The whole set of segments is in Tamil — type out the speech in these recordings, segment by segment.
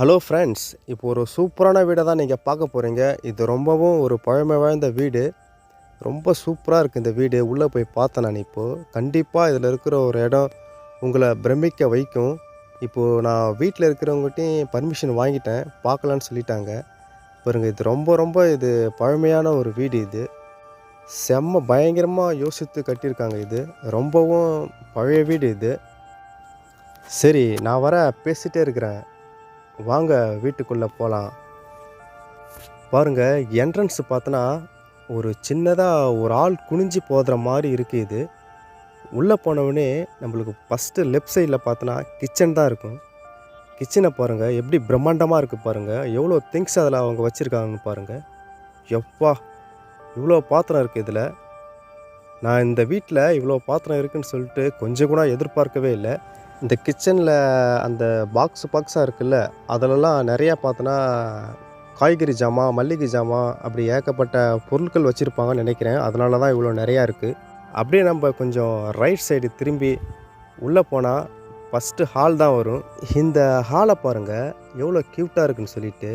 ஹலோ ஃப்ரெண்ட்ஸ் இப்போ ஒரு சூப்பரான வீடை தான் நீங்கள் பார்க்க போகிறீங்க இது ரொம்பவும் ஒரு பழமை வாய்ந்த வீடு. ரொம்ப சூப்பராக இருக்குது இந்த வீடு. உள்ளே போய் பார்த்தேன் நான் இப்போது கண்டிப்பாக இதில் இருக்கிற ஒரு இடம் உங்களை பிரமிக்க வைக்கும். இப்போது நான் வீட்டில் இருக்கிறவங்ககிட்டையும் பர்மிஷன் வாங்கிட்டேன். பார்க்கலான்னு சொல்லிட்டாங்க. பாருங்க இது ரொம்ப ரொம்ப இது பழமையான ஒரு வீடு இது. செம்ம பயங்கரமாக யோசித்து கட்டியிருக்காங்க இது. ரொம்பவும் பழைய வீடு இது. சரி நான் வர பேசிகிட்டே இருக்கிறேன். வாங்க வீட்டுக்குள்ளே போகலாம் பாருங்கள் என்ட்ரன்ஸ் பார்த்தோன்னா ஒரு சின்னதாக ஒரு ஆள் குனிஞ்சு போதுற மாதிரி இருக்குது இது. உள்ளே போனவுடனே நம்மளுக்கு ஃபஸ்ட்டு லெஃப்ட் சைடில் பார்த்தோன்னா கிச்சன் தான் இருக்கும். கிச்சனை பாருங்கள் எப்படி பிரம்மாண்டமாக இருக்குது பாருங்கள் எவ்வளோ திங்ஸ் அதில் அவங்க வச்சுருக்காங்கன்னு பாருங்கள் எப்பா இவ்வளோ பாத்திரம் இருக்குது இதில். நான் இந்த வீட்டில் இவ்வளோ பாத்திரம் இருக்குன்னு சொல்லிட்டு கொஞ்சம் கூட எதிர்பார்க்கவே இல்லை. இந்த கிச்சனில் அந்த பாக்ஸ் பாக்ஸாக இருக்குல்ல அதிலலாம் நிறையா பார்த்தோன்னா காய்கறி ஜாமான் மல்லிகை ஜாமான் அப்படி ஏகப்பட்ட பொருட்கள் வச்சுருப்பாங்கன்னு நினைக்கிறேன். அதனால தான் இவ்வளோ நிறையா இருக்குது அப்படியே நம்ம கொஞ்சம் ரைட் சைடு திரும்பி உள்ளே போனால் ஃபஸ்ட்டு ஹால் தான் வரும். இந்த ஹாலை பாருங்கள் எவ்வளோ க்யூட்டாக இருக்குன்னு சொல்லிட்டு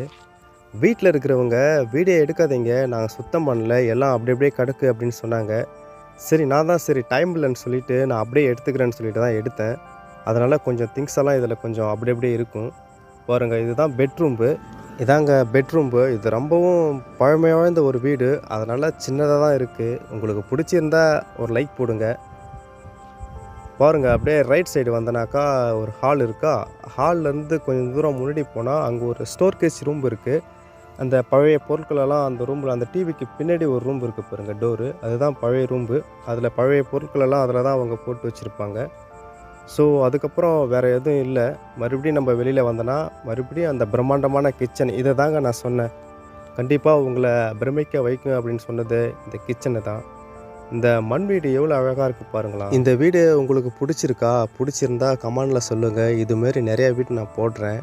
வீட்டில் இருக்கிறவங்க வீடியோ எடுக்காதீங்க நாங்கள் சுத்தம் பண்ணல எல்லாம் அப்படி அப்படியே கிடக்கு அப்படின்னு சொன்னாங்க. சரி நான் தான் சரி டைம் இல்லைன்னு சொல்லிவிட்டு நான் அப்படியே எடுத்துக்கிறேன்னு சொல்லிட்டு தான் எடுத்தேன். அதனால் கொஞ்சம் திங்ஸ் எல்லாம் இதில் கொஞ்சம் அப்படி அப்படியே இருக்கும். பாருங்கள் இதுதான் பெட்ரூம்பு இதாங்க பெட்ரூம்பு இது ரொம்பவும் பழமை வாய்ந்த ஒரு வீடு. அதனால் சின்னதாக தான் இருக்குது உங்களுக்கு பிடிச்சிருந்தா ஒரு லைக் போடுங்க. பாருங்கள் அப்படியே ரைட் சைடு வந்தனாக்கா ஒரு ஹால் இருக்கா? ஹால்லேருந்து கொஞ்சம் தூரம் முன்னாடி போனால் அங்கே ஒரு ஸ்டோர் கேஸ் ரூம் இருக்குது அந்த பழைய பொருட்களெல்லாம் அந்த ரூமில் அந்த டிவிக்கு பின்னாடி ஒரு ரூம் இருக்குது பாருங்கள் டோரு அதுதான் பழைய ரூம்பு அதில் பழைய பொருட்களெல்லாம் அதில் தான் அவங்க போட்டு வச்சுருப்பாங்க. ஸோ அதுக்கப்புறம் வேறு எதுவும் இல்லை. மறுபடியும் நம்ம வெளியில் வந்தோன்னா மறுபடியும் அந்த பிரம்மாண்டமான கிச்சன் இதை தாங்க நான் சொன்னேன். கண்டிப்பாக உங்களை பிரமிக்க வைக்கும் அப்படின்னு சொன்னது இந்த கிச்சனு தான். இந்த மண் வீடு எவ்வளோ அழகாக இருக்குது பாருங்களா இந்த வீடு உங்களுக்கு பிடிச்சிருக்கா? பிடிச்சிருந்தா கமெண்டில் சொல்லுங்கள் இதுமாரி நிறையா வீடு நான் போடுறேன்.